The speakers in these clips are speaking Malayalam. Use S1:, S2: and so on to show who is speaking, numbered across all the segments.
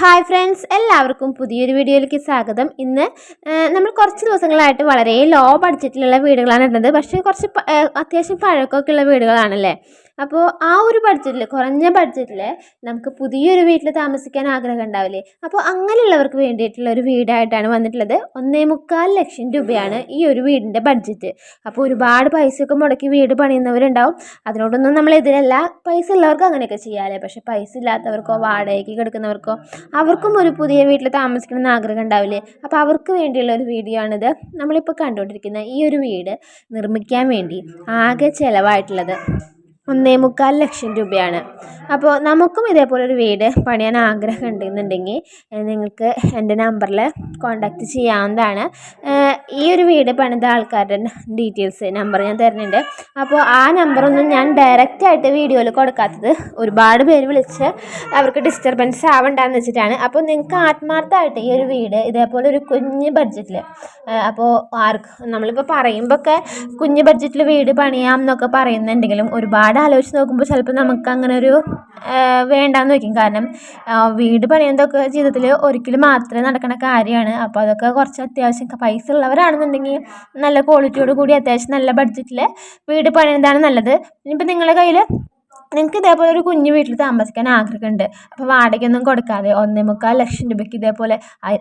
S1: ഹായ് ഫ്രണ്ട്സ് എല്ലാവർക്കും പുതിയൊരു വീഡിയോയിലേക്ക് സ്വാഗതം. ഇന്ന് നമ്മൾ കുറച്ച് ദിവസങ്ങളായിട്ട് വളരെ ലോ ബഡ്ജറ്റിലുള്ള വീടുകളാണ് ഇടുന്നത്. പക്ഷേ കുറച്ച് അത്യാവശ്യം പഴക്കമൊക്കെ ഉള്ള വീടുകളാണല്ലേ? അപ്പോൾ ആ ഒരു ബഡ്ജറ്റിൽ കുറഞ്ഞ ബഡ്ജറ്റിൽ നമുക്ക് പുതിയൊരു വീട്ടിൽ താമസിക്കാൻ ആഗ്രഹം ഉണ്ടാവില്ലേ? അപ്പോൾ അങ്ങനെയുള്ളവർക്ക് വേണ്ടിയിട്ടുള്ള ഒരു വീടായിട്ടാണ് വന്നിട്ടുള്ളത്. ഒന്നേ മുക്കാൽ ലക്ഷം രൂപയാണ് ഈ ഒരു വീടിന്റെ ബഡ്ജറ്റ് അപ്പോൾ ഒരുപാട് പൈസയൊക്കെ മുടക്കി വീട് പണിയുന്നവരുണ്ടാവും. അതിനോടൊന്നും നമ്മൾ എതിരല്ല. പൈസ ഉള്ളവർക്ക് അങ്ങനെയൊക്കെ ചെയ്യാമല്ലേ പക്ഷേ പൈസ ഇല്ലാത്തവർക്കോ വാടകയ്ക്ക് കിടക്കുന്നവർക്കോ അവർക്കും ഒരു പുതിയ വീട്ടിൽ താമസിക്കണം എന്ന് ആഗ്രഹം ഉണ്ടാവില്ലേ? അപ്പോൾ അവർക്ക് വേണ്ടിയുള്ള ഒരു വീഡിയോ ആണിത് നമ്മളിപ്പോൾ കണ്ടുകൊണ്ടിരിക്കുന്ന ഈ ഒരു വീട് നിർമ്മിക്കാൻ വേണ്ടി ആകെ ചിലവായിട്ടുള്ളത് ഒന്നേ മുക്കാൽ ലക്ഷം രൂപയാണ്. അപ്പോൾ നമുക്കും ഇതേപോലെ ഒരു വീട് പണിയാൻ ആഗ്രഹം ഉണ്ടെന്നുണ്ടെങ്കിൽ നിങ്ങൾക്ക് എന്റെ നമ്പറിൽ കോൺടാക്റ്റ് ചെയ്യാവുന്നതാണ്. ഈ ഒരു വീട് പണിത ആൾക്കാരുടെ ഡീറ്റെയിൽസ് നമ്പർ ഞാൻ തരുന്നുണ്ട്. അപ്പോൾ ആ നമ്പറൊന്നും ഞാൻ ഡയറക്റ്റ് ആയിട്ട് വീഡിയോയിൽ കൊടുക്കാത്തത് ഒരുപാട് പേര് വിളിച്ച് അവർക്ക് ഡിസ്റ്റർബൻസ് ആവണ്ടെന്ന് വെച്ചിട്ടാണ്. അപ്പോൾ നിങ്ങൾക്ക് ആത്മാർത്ഥമായിട്ട് ഈ ഒരു വീട് ഇതേപോലെ ഒരു കുഞ്ഞ് ബഡ്ജറ്റിൽ അപ്പോൾ ആർക്ക് നമ്മളിപ്പോൾ പറയുമ്പോൾ ഒക്കെ കുഞ്ഞ് ബഡ്ജറ്റിൽ വീട് പണിയാം എന്നൊക്കെ പറയുന്നുണ്ടെങ്കിലും ഒരുപാട് ആലോചിച്ച് നോക്കുമ്പോൾ ചിലപ്പോൾ നമുക്ക് അങ്ങനെ ഒരു വേണ്ടാന്ന് വയ്ക്കും. കാരണം വീട് പണിയുന്നതൊക്കെ ജീവിതത്തിൽ ഒരിക്കലും മാത്രമേ നടക്കുന്ന കാര്യമാണ്. അപ്പോൾ അതൊക്കെ കുറച്ച് അത്യാവശ്യം പൈസ ഉള്ളവരാണെന്നുണ്ടെങ്കിൽ നല്ല ക്വാളിറ്റിയോട് കൂടി അത്യാവശ്യം നല്ല ബഡ്ജറ്റിൽ വീട് പണിയുന്നതാണ് നല്ലത്. ഇനിയിപ്പോൾ നിങ്ങളുടെ കയ്യിൽ നിങ്ങൾക്ക് ഇതേപോലെ ഒരു കുഞ്ഞു വീട്ടിൽ താമസിക്കാൻ ആഗ്രഹമുണ്ട്. അപ്പോൾ വാടകയൊന്നും കൊടുക്കാതെ ഒന്നേ മുക്കാൽ ലക്ഷം രൂപയ്ക്ക് ഇതേപോലെ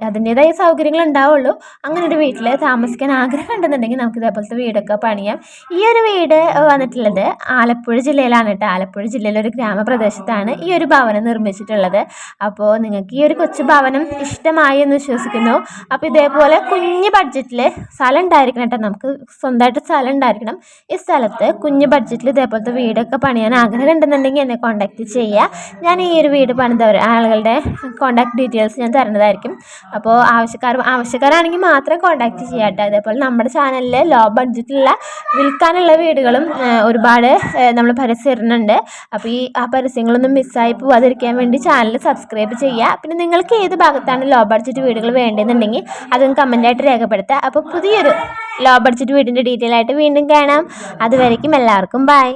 S1: അതിന്റേതായ സൗകര്യങ്ങൾ ഉണ്ടാവുള്ളൂ. അങ്ങനെ ഒരു വീട്ടിൽ താമസിക്കാൻ ആഗ്രഹം ഉണ്ടെന്നുണ്ടെങ്കിൽ നമുക്ക് ഇതേപോലത്തെ വീടൊക്കെ പണിയാം. ഈ ഒരു വീട് വന്നിട്ടുള്ളത് ആലപ്പുഴ ജില്ലയിലാണ് കേട്ടോ. ആലപ്പുഴ ജില്ലയിലെ ഒരു ഗ്രാമപ്രദേശത്താണ് ഈ ഒരു ഭവനം നിർമ്മിച്ചിട്ടുള്ളത്. അപ്പോൾ നിങ്ങൾക്ക് ഈ ഒരു കൊച്ചു ഭവനം ഇഷ്ടമായി എന്ന് വിശ്വസിക്കുന്നു. അപ്പോൾ ഇതേപോലെ കുഞ്ഞ് ബഡ്ജറ്റിൽ സ്ഥലം ഉണ്ടായിരിക്കണം കേട്ടോ. നമുക്ക് സ്വന്തമായിട്ട് സ്ഥലം ഉണ്ടായിരിക്കണം. ഈ സ്ഥലത്ത് കുഞ്ഞ് ബഡ്ജറ്റിൽ ഇതേപോലത്തെ വീടൊക്കെ പണിയാൻ ആഗ്രഹം ഉണ്ടെന്നുണ്ടെങ്കിൽ എന്നെ കോൺടാക്റ്റ് ചെയ്യുക. ഞാൻ ഈ ഒരു വീട് പണിതവർ ആളുകളുടെ കോൺടാക്ട് ഡീറ്റെയിൽസ് ഞാൻ തരുന്നതായിരിക്കും. അപ്പോൾ ആവശ്യക്കാർ ആവശ്യക്കാരാണെങ്കിൽ മാത്രം കോൺടാക്റ്റ് ചെയ്യുക കേട്ടോ. അതേപോലെ നമ്മുടെ ചാനലിൽ ലോ ബഡ്ജറ്റിലുള്ള വിൽക്കാനുള്ള വീടുകളും ഒരുപാട് നമ്മൾ പരസ്യം ഇടുന്നുണ്ട്. അപ്പോൾ ഈ ആ പരസ്യങ്ങളൊന്നും മിസ്സായി പോവാതിരിക്കാൻ വേണ്ടി ചാനൽ സബ്സ്ക്രൈബ് ചെയ്യുക. പിന്നെ നിങ്ങൾക്ക് ഏത് ഭാഗത്താണ് ലോ ബഡ്ജറ്റ് വീടുകൾ വേണ്ടതെന്നുണ്ടെങ്കിൽ അതും കമന്റായിട്ട് രേഖപ്പെടുത്തുക. അപ്പോൾ പുതിയൊരു ലോ ബഡ്ജറ്റ് വീടിന്റെ ഡീറ്റെയിൽ ആയിട്ട് വീണ്ടും കാണാം. അതുവരേക്കും എല്ലാവർക്കും ബൈ